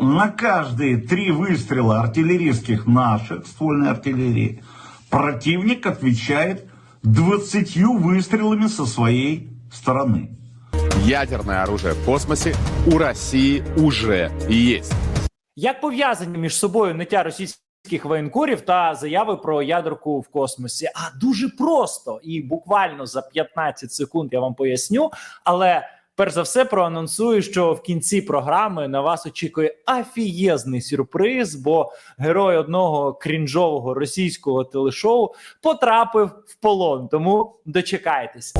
На каждые три выстрела артиллерийских наших, ствольной артиллерии, противник отвечает 20 выстрелами со своей стороны. Ядерное оружие в космосе у России уже есть. Як пов'язані між собою ниття російських воєнкорів та заяви про ядерку в космосі? А дуже просто і буквально за 15 секунд я вам поясню. Але перш за все проанонсую, що в кінці програми на вас очікує афієзний сюрприз, бо герой одного крінжового російського телешоу потрапив в полон. Тому дочекайтесь.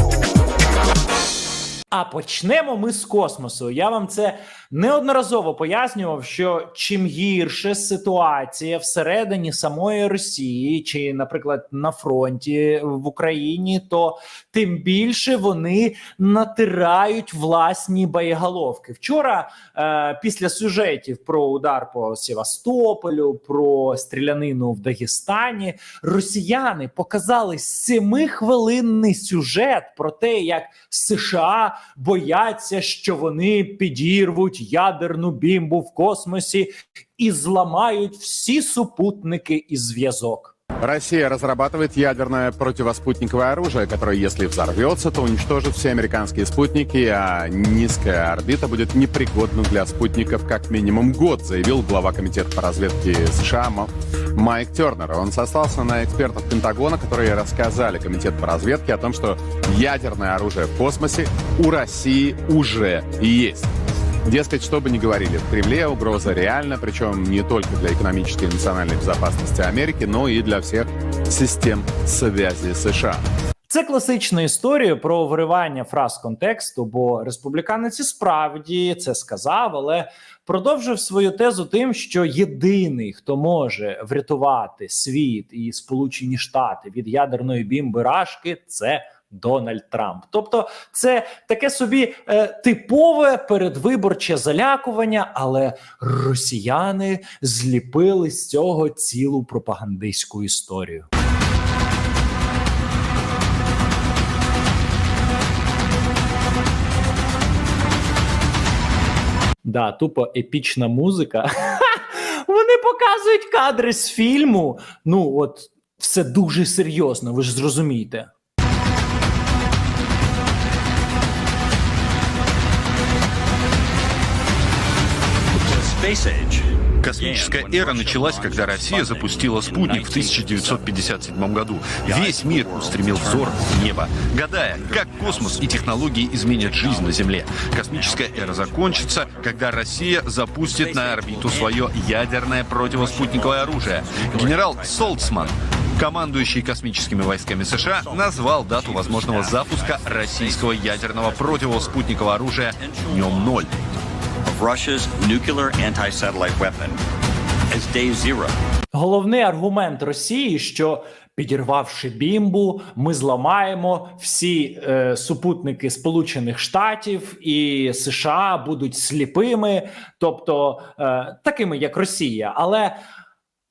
А почнемо ми з космосу. Я вам це неодноразово пояснював, що чим гірше ситуація всередині самої Росії, чи, наприклад, на фронті в Україні, то тим більше вони натирають власні боєголовки. Вчора, е, після сюжетів про удар по Севастополю, про стрілянину в Дагестані, росіяни показали семихвилинний сюжет про те, як США бояться, що вони підірвуть ядерну бімбу в космосі і зламають всі супутники і зв'язок. Россия разрабатывает ядерное противоспутниковое оружие, которое, если взорвется, то уничтожит все американские спутники, а низкая орбита будет непригодна для спутников как минимум год, заявил глава комитета по разведке США Ма- Майк Тернер. Он сослался на экспертов Пентагона, которые рассказали комитету по разведке о том, что ядерное оружие в космосе у России уже есть. Дескать, что бы ни говорили в Кремле, угроза реальна, причем не только для экономической и национальной безопасности Америки, но и для всех систем связи США. Це класична історія про виривання фраз контексту, бо республіканець справді це сказав, але продовжив свою тезу тим, що єдиний, хто може врятувати світ і Сполучені Штати від ядерної бімби Рашки, це Дональд Трамп. Тобто, це таке собі е, типове передвиборче залякування, але росіяни зліпили з цього цілу пропагандистську історію. Да, тупо епічна музика. Вони показують кадри з фільму. Ну, от, все дуже серйозно, ви ж зрозумієте. Космическая эра началась, когда Россия запустила спутник в 1957 году. Весь мир устремил взор в небо, гадая, как космос и технологии изменят жизнь на Земле. Космическая эра закончится, когда Россия запустит на орбиту свое ядерное противоспутниковое оружие. Генерал Солцман Командующий космическими войсками США назвал дату возможного запуска российского ядерного противоспутникового оружия днем ноль. Of Russia's nuclear anti-satellite weapon as day zero. Головний аргумент Росії, що підірвавши бімбу, ми зламаємо всі е, супутники Сполучених Штатів і США будуть сліпими, тобто е, такими як Росія. Але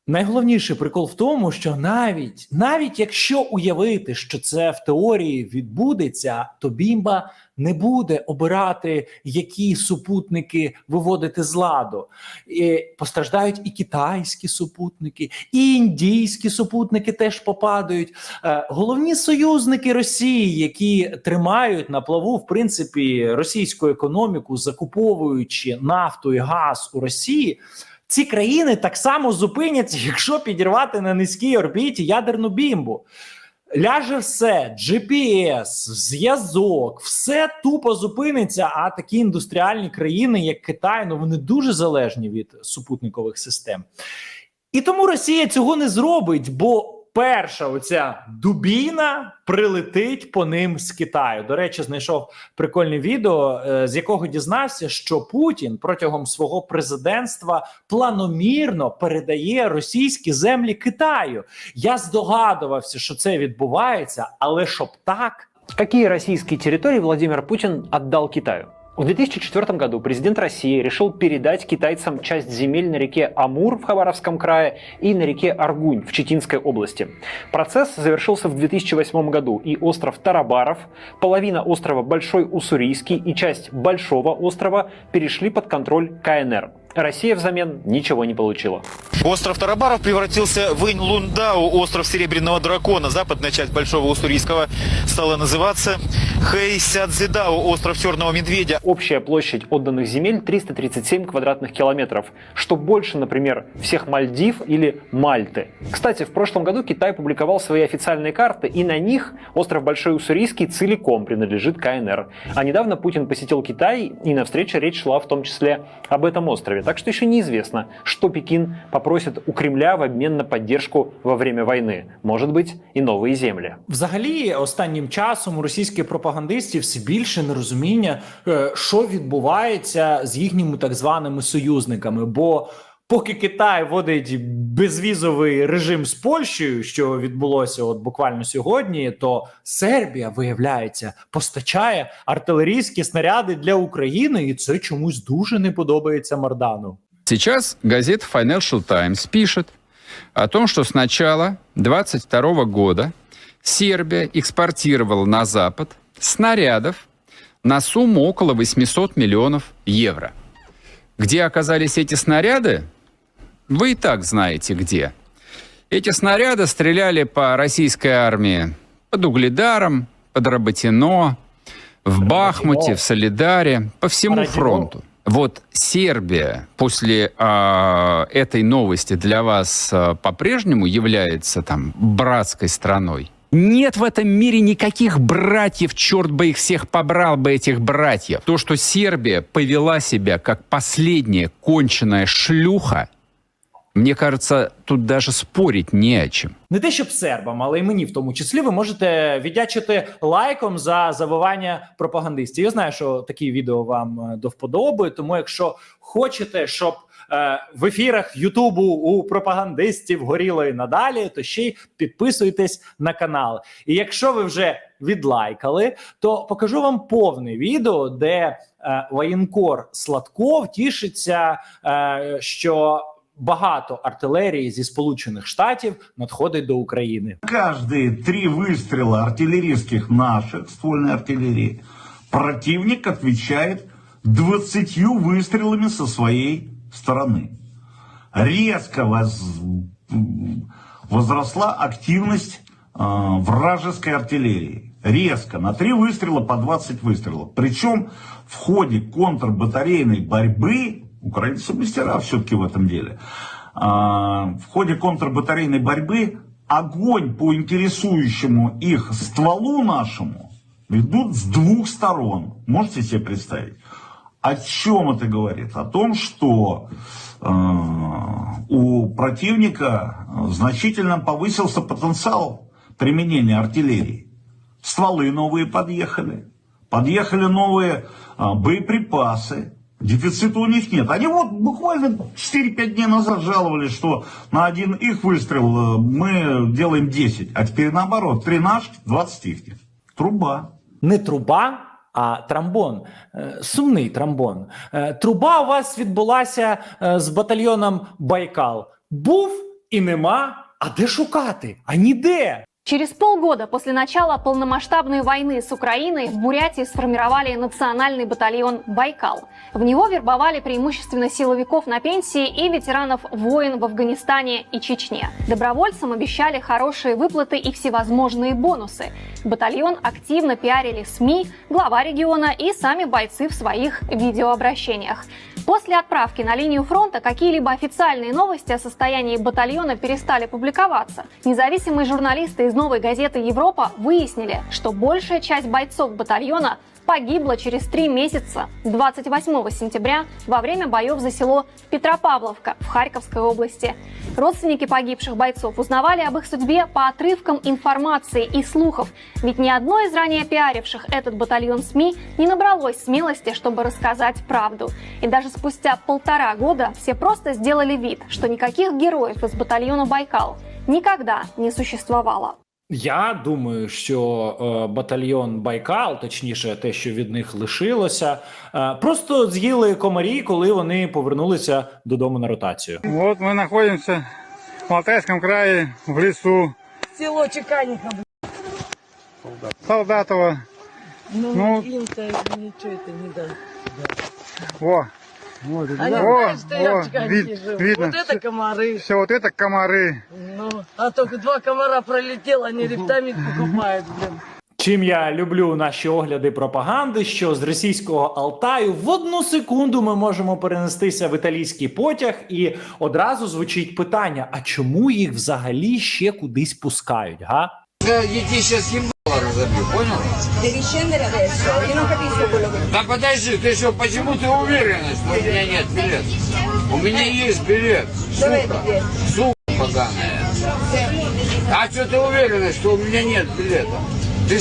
найголовніший прикол в тому, що навіть навіть якщо уявити, що це в теорії відбудеться, то бімба не буде обирати, які супутники виводити з ладу. І постраждають і китайські супутники, і індійські супутники теж попадають. Е, головні союзники Росії, які тримають на плаву в принципі російську економіку, закуповуючи нафту і газ у Росії. Ці країни так само зупиняться, якщо підірвати на низькій орбіті ядерну бімбу. Ляже все, GPS, зв'язок, все тупо зупиниться. А такі індустріальні країни, як Китай, ну вони дуже залежні від супутникових систем. І тому Росія цього не зробить, бо перша оця дубіна прилетить по ним з Китаю. До речі, знайшов прикольне відео, е, з якого дізнався, що Путін протягом свого президентства планомірно передає російські землі Китаю. Я здогадувався, що це відбувається, але щоб так. Какие российские территории Владимир Путин отдал Китаю? В 2004 году президент России решил передать китайцам часть земель на реке Амур в Хабаровском крае и на реке Аргунь в Читинской области. Процесс завершился в 2008 году, и остров Тарабаров, половина острова Большой Уссурийский и часть Большого острова перешли под контроль КНР. Россия взамен ничего не получила. Остров Тарабаров превратился в Инь-Лундау, остров Серебряного Дракона. Западная часть Большого Уссурийского стала называться Хэйсядзидау, остров Черного Медведя. Общая площадь отданных земель 337 квадратных километров, что больше, например, всех Мальдив или Мальты. Кстати, в прошлом году Китай публиковал свои официальные карты, и на них остров Большой Уссурийский целиком принадлежит КНР. А недавно Путин посетил Китай, и на встрече речь шла в том числе об этом острове. Так что еще неизвестно, что Пекин попросит у Кремля в обмен на поддержку во время войны. Может быть, и новые земли. Взагалі, останнім часом у російських пропагандистів все більше нерозуміння, е, що відбувається з їхніми так званими союзниками. Бо поки Китай вводить безвізовий режим з Польщею, що відбулося от буквально сьогодні, то Сербія, виявляється, постачає артилерійські снаряди для України, і це чомусь дуже не подобається Мардану. Сейчас газета Financial Times пишет о том, что с начала 22 года Сербия экспортировала на Запад снарядов на сумму около 800 миллионов евро. Где оказались эти снаряды, вы и так знаете где. Эти снаряды стреляли по российской армии под Угледаром, под Работино, в Бахмуте, в Солидаре, по всему фронту. Вот Сербия после а, этой новости для вас а, по-прежнему является там братской страной? Нет в этом мире никаких братьев, черт бы их всех побрал бы, этих братьев. То, что Сербия повела себя как последняя конченая шлюха, мне кажется, тут даже спорить не о чем. Не те, щоб сербам, але й мені в тому числі, ви можете віддячити лайком за завивання пропагандистів. Я знаю, що такі відео вам е, до вподоби. Тому, якщо хочете, щоб е, в ефірах Ютубу у пропагандистів горіло і надалі, то ще й підписуйтесь на канал. І якщо ви вже відлайкали, то покажу вам повне відео, де е, воєнкор Сладков тішиться, е, що багато артилерії зі Сполучених Штатів надходить до України. Каждые три выстрела артиллерийских наших, ствольной артиллерии, противник отвечает 20 выстрелами со своей стороны. Резко воз- возросла активность э, вражеской артиллерии. Резко. На три выстрела по 20 выстрелов. Причем в ходе контрбатарейной борьбы, украинцы мастера все-таки в этом деле, а, в ходе контрбатарейной борьбы огонь по интересующему их стволу нашему ведут с двух сторон. Можете себе представить? О чем это говорит? О том, что э, у противника значительно повысился потенциал применения артиллерии. Стволы новые подъехали, подъехали новые а, боеприпасы. Дефицита у них нет. Они вот буквально 4-5 дней назад жаловались, что на один их выстрел э, мы делаем 10. А теперь наоборот, 3 наших, 20 их. Труба. Не труба, а трамбон. Е, Сумний трамбон. Е, Труба у вас відбулася е, з батальйоном Байкал. Був і нема. А де шукати? А ніде. Через полгода после начала полномасштабной войны с Украиной в Бурятии сформировали национальный батальон «Байкал». В него вербовали преимущественно силовиков на пенсии и ветеранов войн в Афганистане и Чечне. Добровольцам обещали хорошие выплаты и всевозможные бонусы. Батальон активно пиарили СМИ, глава региона и сами бойцы в своих видеообращениях. После отправки на линию фронта какие-либо официальные новости о состоянии батальона перестали публиковаться. Независимые журналисты из новой газеты «Европа» выяснили, что большая часть бойцов батальона погибла через три месяца 28 сентября во время боев за село Петропавловка в Харьковской области. Родственники погибших бойцов узнавали об их судьбе по отрывкам информации и слухов, ведь ни одной из ранее пиаривших этот батальон СМИ не набралось смелости, чтобы рассказать правду. И даже спустя полтора года все просто сделали вид, что никаких героев из батальона Байкал никогда не существовало. Я думаю, що е, батальйон Байкал, точніше, те, що від них лишилося, е, просто з'їли комарі, коли вони повернулися додому на ротацію. Вот мы находимся в Алтайском крае, в лесу Село Чеканниково. Солдатово. Ну, Ну. ничего не даст. Во, Вот, А не о, знаешь, что я о, в Чикаге вид- живу? видно. Вот это комары. Все, вот это комары. Ну, а только два комара пролетело, они рептамид покупают, блин. Чим я люблю наші огляди пропаганди, що з російського Алтаю в одну секунду ми можемо перенестися в італійський потяг, і одразу звучить питання: а чому їх взагалі ще кудись пускають? Га? Я тебе сейчас ебало разобью, понял? Да подожди, ты что, почему ты уверена, что у меня нет билета? У меня есть билет. Сука, сука поганая. А что ты уверена, что у меня нет билета? Ты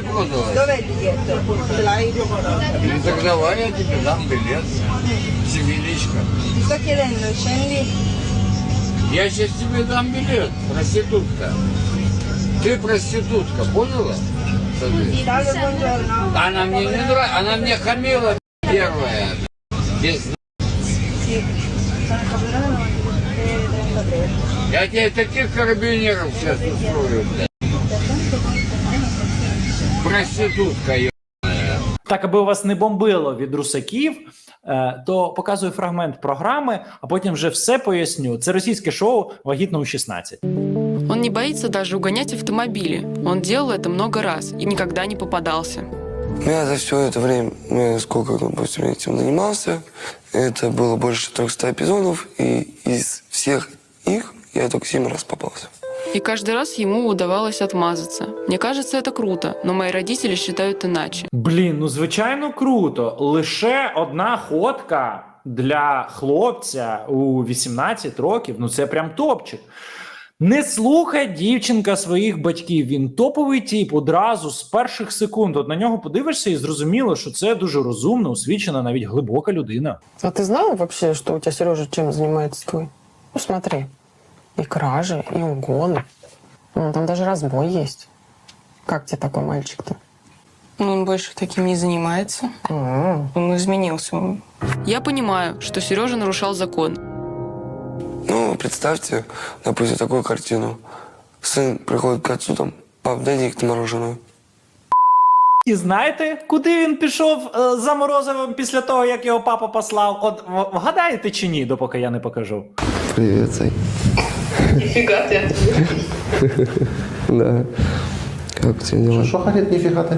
продалась? Dov'è il biglietto? Ce l'hai? Ну так давай я тебе дам билет. Семиличка. Я сейчас тебе дам билет, проститутка. Ты проститутка, поняла? Она мне не нравится, она мне хамила первая. Без Sì. Sono Fabiano 93. Я тебе таких карабинеров сейчас устрою, блядь. Проститутка, ё. Так, аби у вас не бомбило від русаків, е, то показую фрагмент програми, а потім вже все поясню. Це російське шоу Вагітно у 16. Он не боится даже угонять автомобили. Он делал это много раз и никогда не попадался. Я за все это время, ну, сколько, допустим, этим занимался, это было больше 300 эпизодов, и из всех их я только 7 раз попался. И каждый раз ему удавалось отмазаться. Мне кажется, это круто, но мои родители считают иначе. Блін, ну звичайно круто. Лише одна ходка для хлопця у 18 років. Ну це прям топчик. Не слухай дівчинка своїх батьків. Він топовий тіп одразу з перших секунд. От на нього подивишся і зрозуміло, що це дуже розумна, освічена, навіть глибока людина. А ты знал вообще, что у тебя Сережа чем занимается твой? Ну смотри, и кражи, и угоны. Ну, там даже разбой есть. Как тебе такой мальчик-то? Но он больше таким не занимается. М. Он изменился. Я понимаю, что Сережа нарушал закон. Ну, представьте, допустим, такую картину. Сын приходит к отцу, там, пап, дай денег на мороженое. І знаєте, куди він пішов е, за морозивом після того, як його папа послав? От в- вгадаєте чи ні, допоки я не покажу. Привет, Сай. Нифига ты. Да. Как у тебя дела? Что говорит, нифига ты?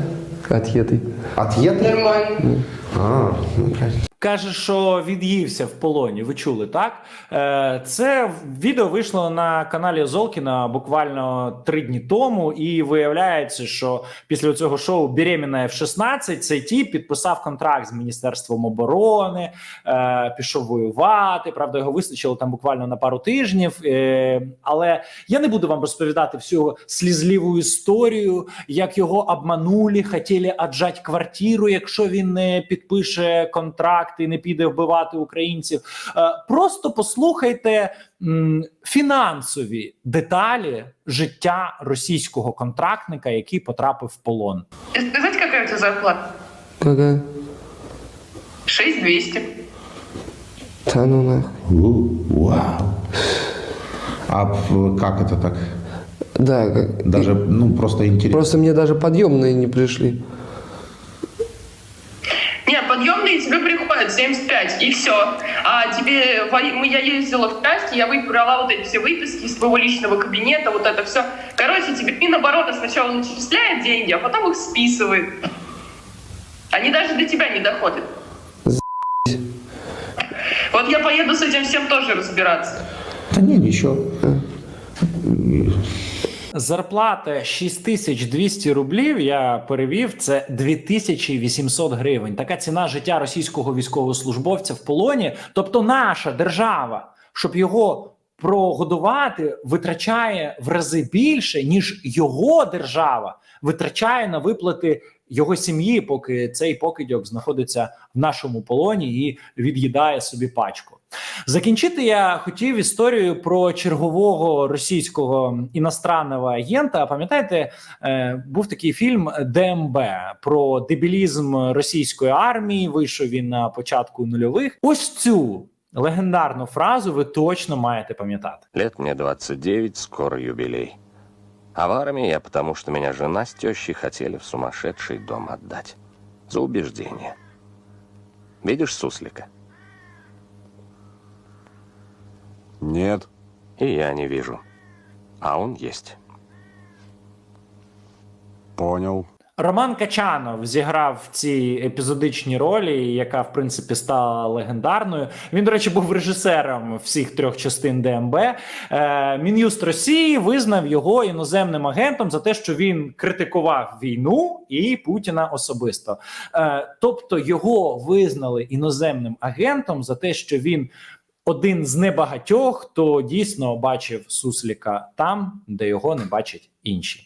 Отъеды. Отъед? Нормально. А, ну, Каже, що від'ївся в полоні. Ви чули так? Е, Це відео вийшло на каналі Золкіна буквально три дні тому, і виявляється, що після цього шоу «Беременна в 16 цей тіп підписав контракт з міністерством оборони, е, пішов воювати. Правда, його вистачило там буквально на пару тижнів. Е, Але я не буду вам розповідати всю слізливу історію, як його обманули, хотіли отжать квартиру, якщо він не підпише контракт і не піде вбивати українців. Е, Просто послухайте м, фінансові деталі життя російського контрактника, який потрапив в полон. Сказать, какая у тебя зарплата? Какая? 6200. Да ну нахуй. Вау. А в- как это так? Да, как... Даже, ну, просто интересно. Просто мне даже подъемные не пришли. Нет, подъемные тебе приходят 75, и все. А тебе, я ездила в части, я брала вот эти все выписки из твоего личного кабинета, вот это все. Короче, тебе Минобороны сначала начисляет деньги, а потом их списывает. Они даже до тебя не доходят. Вот я поеду с этим всем тоже разбираться. Да не, ничего. Зарплата 6200 рублів. Я перевів це 2800 гривень. Така ціна життя російського військовослужбовця в полоні. Тобто, наша держава, щоб його прогодувати, витрачає в рази більше, ніж його держава витрачає на виплати його сім'ї, поки цей покидьок знаходиться в нашому полоні і від'їдає собі пачку. Закінчити я хотів історію про чергового російського іностранного агента. Пам'ятаєте, е, був такий фільм ДМБ про дебілізм російської армії. Вийшов він на початку нульових. Ось цю легендарну фразу ви точно маєте пам'ятати. Лет мне 29, скоро юбилей. А в армии я потому, что меня жена с тещей хотели в сумасшедший дом отдать. За убеждение. Видишь суслика? Нет. И я не вижу. А он есть. Понял. Роман Качанов зіграв в цій епізодичній ролі, яка в принципі стала легендарною. Він, до речі, був режисером всіх трьох частин ДМБ. Е, Мін'юст Росії визнав його іноземним агентом за те, що він критикував війну і Путіна особисто. Е, тобто його визнали іноземним агентом за те, що він. Один з небагатьох, хто дійсно бачив Сусліка там, де його не бачать інші.